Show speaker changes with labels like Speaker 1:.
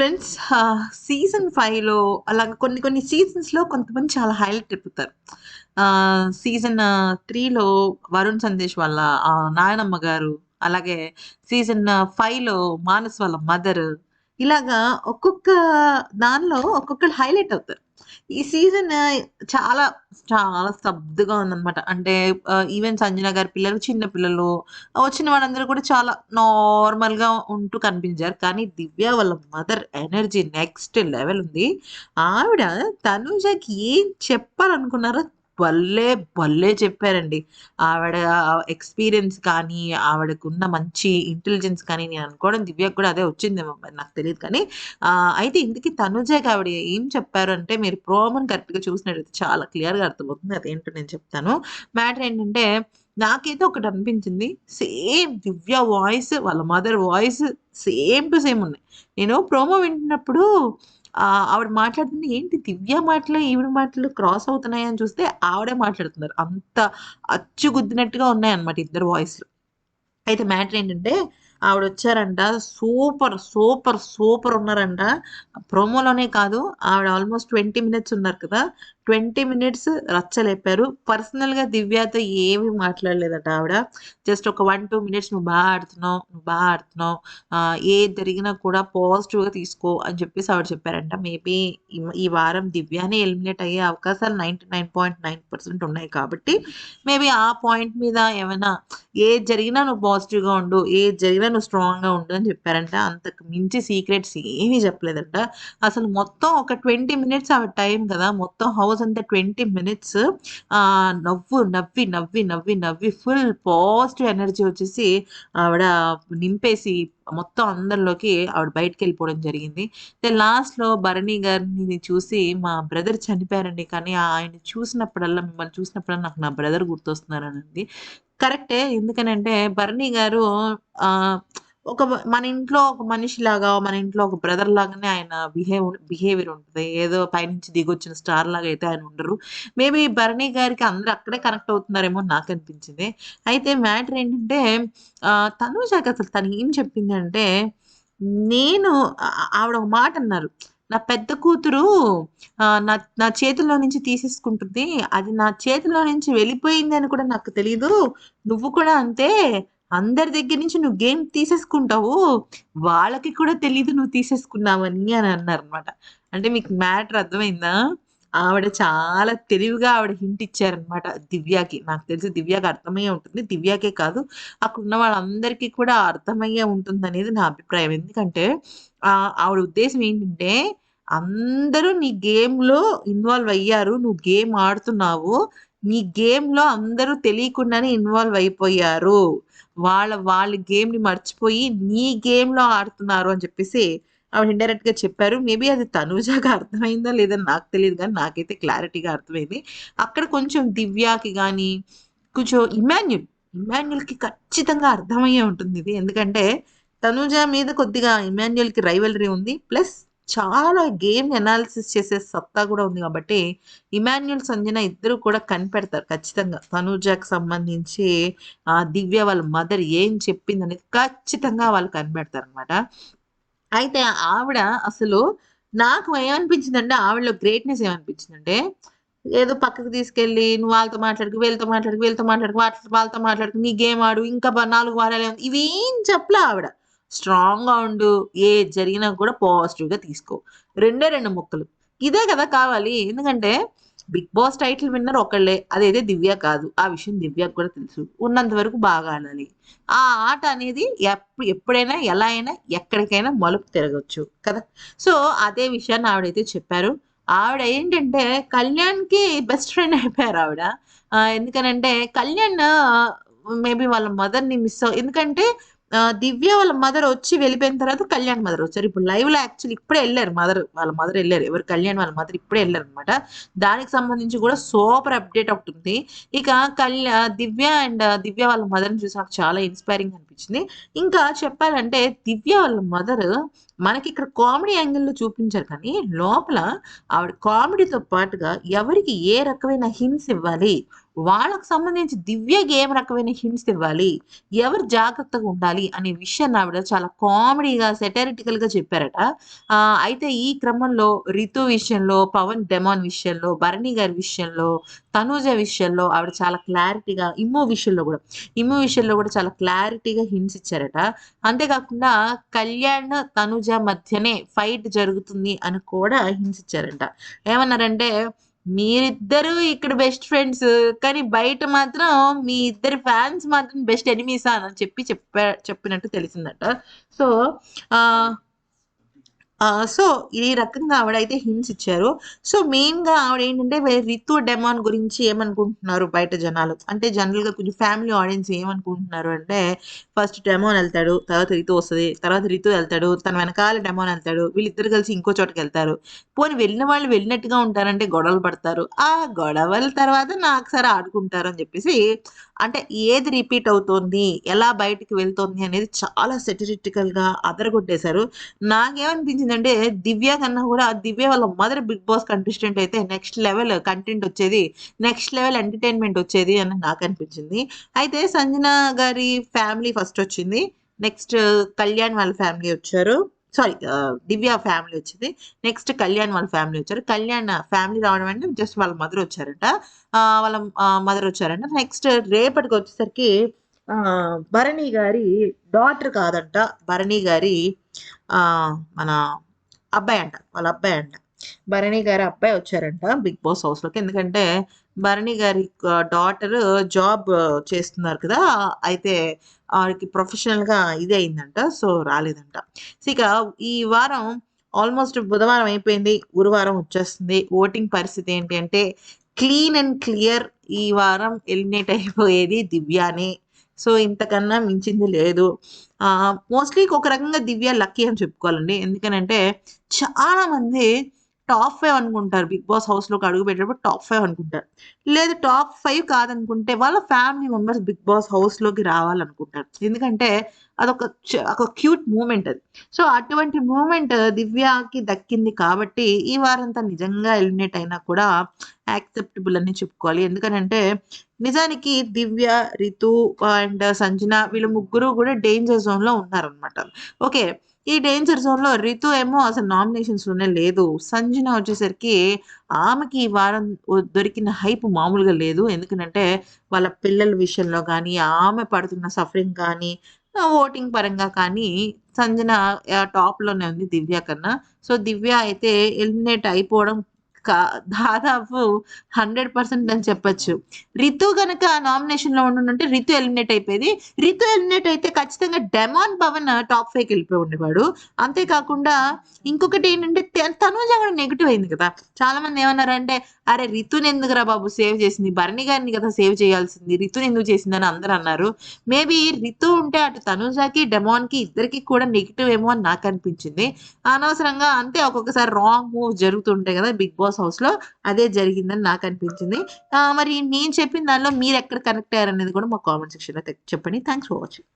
Speaker 1: Friends season ఫైవ్లో అలాగ కొన్ని కొన్ని సీజన్స్లో కొంతమంది చాలా హైలైట్ అయిపోతారు సీజన్ త్రీలో వరుణ్ సందేశ్ వాళ్ళ నాయనమ్మ గారు అలాగే సీజన్ ఫైవ్లో మానస్ వాళ్ళ మదర్ ఇలాగా ఒక్కొక్క దానిలో ఒక్కొక్కరు హైలైట్ అవుతారు ఈ సీజన్ చాలా చాలా స్తబ్దుగా ఉందన్నమాట. అంటే ఈవెన్ సంజన గారి పిల్లలు చిన్న పిల్లలు వచ్చిన వాళ్ళందరూ కూడా చాలా నార్మల్గా ఉంటూ కనిపించారు. కానీ దివ్య వాళ్ళ మదర్ ఎనర్జీ నెక్స్ట్ లెవెల్ ఉంది. ఆవిడ తనుజకి ఏం చెప్పాలనుకున్నారో భలే భలే చెప్పారండి. ఆవిడ ఎక్స్పీరియన్స్ కానీ ఆవిడకున్న మంచి ఇంటెలిజెన్స్ కానీ నేను అనుకోవడం దివ్యకు కూడా అదే వచ్చిందేమో మరి నాకు తెలియదు కానీ అయితే ఇందుకే తనుజే ఆవిడ ఏం చెప్పారు అంటే మీరు ప్రోమోని కరెక్ట్గా చూసినట్టయితే చాలా క్లియర్గా అర్థమవుతుంది. అదేంటో నేను చెప్తాను. మ్యాటర్ ఏంటంటే నాకైతే ఒకటి అనిపించింది. సేమ్ దివ్య వాయిస్ వాళ్ళ mother voice same to same ఉన్నాయి. నేను ప్రోమో వింటున్నప్పుడు ఆవిడ మాట్లాడుతుంది ఏంటి దివ్య మాటలు ఈవిడ మాటలు క్రాస్ అవుతున్నాయని చూస్తే ఆవిడే మాట్లాడుతున్నారు. అంత అచ్చుగుద్దినట్టుగా ఉన్నాయన్నమాట ఇద్దరు వాయిస్లు. అయితే మ్యాటర్ ఏంటంటే ఆవిడ వచ్చారంట సూపర్ సూపర్ సూపర్ ఉన్నారంట. ప్రోమోలోనే కాదు ఆవిడ ఆల్మోస్ట్ ట్వంటీ మినిట్స్ ఉన్నారు కదా. ట్వంటీ మినిట్స్ రచ్చలేపారు. పర్సనల్గా దివ్యతో ఏమీ మాట్లాడలేదట ఆవిడ. జస్ట్ ఒక వన్ టూ మినిట్స్ నువ్వు బాగా ఆడుతున్నావు నువ్వు బాగా ఆడుతున్నావు ఏ ఏది జరిగినా కూడా పాజిటివ్గా తీసుకో అని చెప్పేసి ఆవిడ చెప్పారంట. మేబీ ఈ వారం దివ్యానే ఎలిమినేట్ అయ్యే అవకాశాలు ninety nine point nine percent ఉన్నాయి కాబట్టి మేబీ ఆ పాయింట్ మీద ఏమైనా ఏది జరిగినా నువ్వు పాజిటివ్గా ఉండు ఏది జరిగినా నువ్వు స్ట్రాంగ్గా ఉండు అని చెప్పారంట. అంతకు మించి సీక్రెట్స్ ఏమీ చెప్పలేదంట. అసలు మొత్తం ఒక ట్వంటీ మినిట్స్ ఆవిడ టైం కదా. మొత్తం హౌస్ అంతా ట్వంటీ మినిట్స్ నవ్వు నవ్వి నవ్వి నవ్వి నవ్వి ఫుల్ పాజిటివ్ ఎనర్జీ వచ్చేసి ఆవిడ నింపేసి మొత్తం అందరిలోకి ఆవిడ బయటకు వెళ్ళిపోవడం జరిగింది. లాస్ట్లో భరణి గారిని చూసి మా బ్రదర్ చనిపోయారండి. కానీ ఆయన చూసినప్పుడల్లా మిమ్మల్ని చూసినప్పుడల్లా నాకు నా బ్రదర్ గుర్తొస్తున్నారనండి కరెక్టే. ఎందుకనంటే భరణి గారు ఆ, ఒక మన ఇంట్లో ఒక మనిషి లాగా మన ఇంట్లో ఒక బ్రదర్ లాగానే ఆయన బిహేవ్ బిహేవియర్ ఉంటుంది. ఏదో పైనుంచి దిగొచ్చిన స్టార్ లాగా అయితే ఆయన ఉండరు. మేబీ భరణి గారికి అందరూ అక్కడే కనెక్ట్ అవుతున్నారేమో నాకు అనిపించింది. అయితే మ్యాటర్ ఏంటంటే తను తనుజాకి అసలు తను ఏం చెప్పిందంటే నేను ఆవిడ ఒక మాట అన్నారు. నా పెద్ద కూతురు ఆ, నా నా చేతిలో నుంచి తీసేసుకుంటుంది. అది నా చేతిలో నుంచి వెళ్ళిపోయింది అని కూడా నాకు తెలియదు నువ్వు కూడా అంతే. అందరి దగ్గర నుంచి నువ్వు గేమ్ తీసేసుకుంటావు. వాళ్ళకి కూడా తెలియదు నువ్వు తీసేసుకున్నావని అని అన్నారు అనమాట అంటే మీకు మ్యాటర్ అర్థమైందా? ఆవిడ చాలా తెలివిగా ఆవిడ హింట్ ఇచ్చారనమాట దివ్యాకి. నాకు తెలిసి దివ్యాకి అర్థమయ్యే ఉంటుంది. దివ్యాకే కాదు అక్కడ ఉన్న వాళ్ళందరికీ కూడా అర్థమయ్యే ఉంటుంది అనేది నా అభిప్రాయం. ఎందుకంటే ఆవిడ ఉద్దేశం ఏంటంటే అందరూ నీ గేమ్లో ఇన్వాల్వ్ అయ్యారు నువ్వు గేమ్ ఆడుతున్నావు నీ గేమ్లో అందరూ తెలియకుండానే ఇన్వాల్వ్ అయిపోయారు. వాళ్ళ వాళ్ళ గేమ్ని మర్చిపోయి నీ గేమ్లో ఆడుతున్నారు అని చెప్పేసి ఆవిడ ఇండైరెక్ట్గా చెప్పారు. మేబీ అది తనుజాగా అర్థమైందా లేదా నాకు తెలియదు కానీ నాకైతే క్లారిటీగా అర్థమైంది. అక్కడ కొంచెం దివ్యాకి కానీ కొంచెం ఇమాన్యుల్ ఇమాన్యుల్కి ఖచ్చితంగా అర్థమయ్యే ఉంటుంది ఇది. ఎందుకంటే తనుజ మీద కొద్దిగా ఇమాన్యుల్కి రైవలరీ ఉంది. ప్లస్ చాలా గేమ్ అనాలిసిస్ చేసే సత్తా కూడా ఉంది కాబట్టి ఇమాన్యుల్ సంజన ఇద్దరు కూడా కనిపెడతారు ఖచ్చితంగా. తనుజాకి సంబంధించి ఆ దివ్య వాళ్ళ మదర్ ఏం చెప్పిందని ఖచ్చితంగా వాళ్ళు కనిపెడతారు అనమాట అయితే ఆవిడ అసలు నాకు ఏమనిపించిందంటే ఆవిడలో గ్రేట్నెస్ ఏమనిపించిందంటే ఏదో పక్కకు తీసుకెళ్ళి నువ్వు వాళ్ళతో మాట్లాడుకు వీళ్ళతో మాట్లాడుకు వీళ్ళతో మాట్లాడుకు వాళ్ళ- వాళ్ళతో మాట్లాడుకు నీ గేమ్ ఆడు ఇంకా నాలుగు వారాలు ఇవేం చెప్పలే ఆవిడ. స్ట్రాంగ్గా ఉండు ఏ జరిగినా కూడా పాజిటివ్గా తీసుకో. రెండే రెండు ముక్కలు. ఇదే కదా కావాలి. ఎందుకంటే బిగ్ బాస్ టైటిల్ విన్నర్ ఒకళ్ళే. అదైతే దివ్య కాదు. ఆ విషయం దివ్యకు కూడా తెలుసు. ఉన్నంత వరకు బాగా ఆడాలి. ఆ ఆట అనేది ఎప్పుడైనా ఎలా అయినా ఎక్కడికైనా మలుపు తిరగచ్చు కదా. సో అదే విషయాన్ని ఆవిడైతే చెప్పారు. ఆవిడ ఏంటంటే కళ్యాణ్కి బెస్ట్ ఫ్రెండ్ అయిపోయారు ఆవిడ. ఎందుకనంటే కళ్యాణ్ మేబీ వాళ్ళ మదర్ని మిస్ అవు ఎందుకంటే దివ్య వాళ్ళ మదర్ వచ్చి వెళ్ళిపోయిన తర్వాత కళ్యాణ్ మదర్ వచ్చారు. ఇప్పుడు లైవ్లో యాక్చువల్లీ ఇప్పుడే వెళ్ళారు మదర్ వాళ్ళ మదర్ వెళ్ళారు. ఎవరు? కళ్యాణ్ వాళ్ళ మదర్ ఇప్పుడే వెళ్ళారు అనమాట దానికి సంబంధించి కూడా సూపర్ అప్డేట్ ఒకటి ఉంది. ఇక కళ్యా దివ్య అండ్ దివ్య వాళ్ళ మదర్ని చూసి నాకు చాలా ఇన్స్పైరింగ్ అనిపించింది. ఇంకా చెప్పాలంటే దివ్య వాళ్ళ మదర్ మనకి ఇక్కడ కామెడీ యాంగిల్లో చూపించారు కానీ లోపల ఆవిడ కామెడీతో పాటుగా ఎవరికి ఏ రకమైన హింస ఇవ్వాలి? వాళ్ళకు సంబంధించి దివ్యకి ఏం రకమైన హింట్స్ ఇవ్వాలి? ఎవరు జాగ్రత్తగా ఉండాలి? అనే విషయాన్ని ఆవిడ చాలా కామెడీగా సెటారిటికల్గా చెప్పారట. ఆ, అయితే ఈ క్రమంలో రితు విషయంలో పవన్ డెమాన్ విషయంలో భరణి గారి విషయంలో తనూజ విషయంలో ఆవిడ చాలా క్లారిటీగా ఇమ్మో విషయంలో కూడా ఇమ్మో విషయంలో కూడా చాలా క్లారిటీగా హింట్స్ ఇచ్చారట. అంతేకాకుండా కళ్యాణ్ తనుజ మధ్యనే ఫైట్ జరుగుతుంది అని కూడా హింట్స్ ఇచ్చారంట. ఏమన్నారంటే మీరిద్దరూ ఇక్కడ బెస్ట్ ఫ్రెండ్స్ కానీ బయట మాత్రం మీ ఇద్దరి ఫ్యాన్స్ మాత్రం బెస్ట్ ఎనిమీసా అని చెప్పి చెప్పా చెప్పినట్టు తెలిసిందట. సో ఆ, సో ఈ రకంగా ఆవిడైతే హింట్స్ ఇచ్చారు. సో మెయిన్గా ఆవిడ ఏంటంటే రితు డెమాన్ గురించి ఏమనుకుంటున్నారు బయట జనాలు? అంటే జనరల్గా కొంచెం ఫ్యామిలీ ఆడియన్స్ ఏమనుకుంటున్నారు అంటే ఫస్ట్ డెమోన్ వెళ్తాడు తర్వాత రితు వస్తుంది తర్వాత రితు వెళ్తాడు తన వెనకాల డెమోన్ వెళ్తాడు వీళ్ళిద్దరు కలిసి ఇంకో చోటకి వెళ్తారు. పోనీ వెళ్ళిన వాళ్ళు వెళ్ళినట్టుగా ఉంటారంటే గొడవలు పడతారు. ఆ గొడవల తర్వాత నాకు సరే ఆడుకుంటారు అని చెప్పేసి అంటే ఏది రిపీట్ అవుతోంది ఎలా బయటకు వెళ్తోంది అనేది చాలా సెటరిటికల్గా గా నాకేమనిపించింది నాకేమనిపించిందంటే దివ్య కన్నా కూడా దివ్య వాళ్ళ మదర్ బిగ్ బాస్ కంటెస్టెంట్ అయితే నెక్స్ట్ లెవెల్ కంటెంట్ వచ్చేది. నెక్స్ట్ లెవెల్ ఎంటర్టైన్మెంట్ వచ్చేది అని నాకు అనిపించింది. అయితే సంజన గారి ఫ్యామిలీ ఫస్ట్ వచ్చింది. నెక్స్ట్ uh, కళ్యాణ్ వాళ్ళ ఫ్యామిలీ వచ్చారు. సారీ uh, దివ్య ఫ్యామిలీ వచ్చింది. నెక్స్ట్ కళ్యాణ్ వాళ్ళ ఫ్యామిలీ వచ్చారు. కళ్యాణ్ ఫ్యామిలీ రావడం అంటే జస్ట్ వాళ్ళ మదర్ వచ్చారంట. వాళ్ళ మదర్ వచ్చారంట. నెక్స్ట్ రేపటికి వచ్చేసరికి భరణి గారి డాటర్ కాదంట. భరణి గారి ఆ మన అబ్బాయి అంట. వాళ్ళ అబ్బాయి అంట. భరణి గారి అబ్బాయి వచ్చారంట బిగ్ బాస్ హౌస్లోకి ఎందుకంటే భరణి గారి డాటర్ జాబ్ చేస్తున్నారు కదా. అయితే ఆవిడకి ప్రొఫెషనల్గా ఇది అయిందంట. సో రాలేదంట. ఇక ఈ వారం ఆల్మోస్ట్ బుధవారం అయిపోయింది. గురువారం వచ్చేస్తుంది. ఓటింగ్ పరిస్థితి ఏంటి అంటే క్లీన్ అండ్ క్లియర్ ఈ వారం ఎలిమినేట్ అయిపోయేది దివ్యానే. సో ఇంతకన్నా మించింది లేదు. మోస్ట్లీ ఒక రకంగా దివ్య లక్కీ అని చెప్పుకోవాలండి. ఎందుకనంటే చాలామంది టాప్ ఫైవ్ అనుకుంటారు బిగ్ బాస్ హౌస్లోకి అడుగు పెట్టేటప్పుడు టాప్ ఫైవ్ అనుకుంటారు. లేదు టాప్ ఫైవ్ కాదనుకుంటే వాళ్ళ ఫ్యామిలీ మెంబర్స్ బిగ్ బాస్ హౌస్లోకి రావాలనుకుంటారు. ఎందుకంటే అదొక చ- ఒక క్యూట్ మూమెంట్ అది. సో అటువంటి మూమెంట్ దివ్యకి దక్కింది కాబట్టి ఈ వారంతా నిజంగా ఎలిమినేట్ అయినా కూడా యాక్సెప్టబుల్ అని చెప్పుకోవాలి. ఎందుకనంటే నిజానికి దివ్య రితు అండ్ సంజన వీళ్ళ ముగ్గురు కూడా డేంజర్ జోన్లో ఉన్నారనమాట ఓకే ఈ డేంజర్ జోన్లో రితు ఏమో అసలు నామినేషన్స్లోనే లేదు. సంజన వచ్చేసరికి ఆమెకి ఈ వారం దొరికిన హైప్ మామూలుగా లేదు. ఎందుకంటే వాళ్ళ పిల్లల విషయంలో కానీ ఆమె పడుతున్న సఫరింగ్ కానీ ఓటింగ్ పరంగా కానీ సంజన టాప్లోనే ఉంది దివ్య కన్నా. సో దివ్య అయితే ఎలిమినేట్ అయిపోవడం దాదాపు హండ్రెడ్ పర్సెంట్ అని చెప్పొచ్చు. రితు గనక నామినేషన్లో ఉండుంటే రితు ఎలిమినేట్ అయిపోయేది. రితు ఎలిమినేట్ అయితే ఖచ్చితంగా డెమాన్ పవన్ టాప్ ఫైవ్కి వెళ్ళిపోయి ఉండేవాడు. అంతేకాకుండా ఇంకొకటి ఏంటంటే తనుజ కూడా నెగిటివ్ అయింది కదా. చాలా మంది ఏమన్నారంటే అరే రితుని ఎందుకురా బాబు సేవ్ చేసింది? భరణి గారిని కదా సేవ్ చేయాల్సింది. రితుని ఎందుకు చేసిందని అందరూ అన్నారు. మేబీ రితు ఉంటే అటు తనుజాకి డెమాన్కి ఇద్దరికి కూడా నెగిటివ్ ఏమో అని నాకు అనిపించింది. అనవసరంగా అంతే ఒక్కొక్కసారి రాంగ్ మూవ్ జరుగుతుంటాయి కదా బిగ్ బాస్ హౌస్లో అదే జరిగిందని నాకు అనిపించింది. మరి నేను చెప్పిన దానిలో మీరు ఎక్కడ కనెక్ట్ అయ్యారనేది కూడా మా కామెంట్ సెక్షన్లో చెప్పండి. Thanks for watching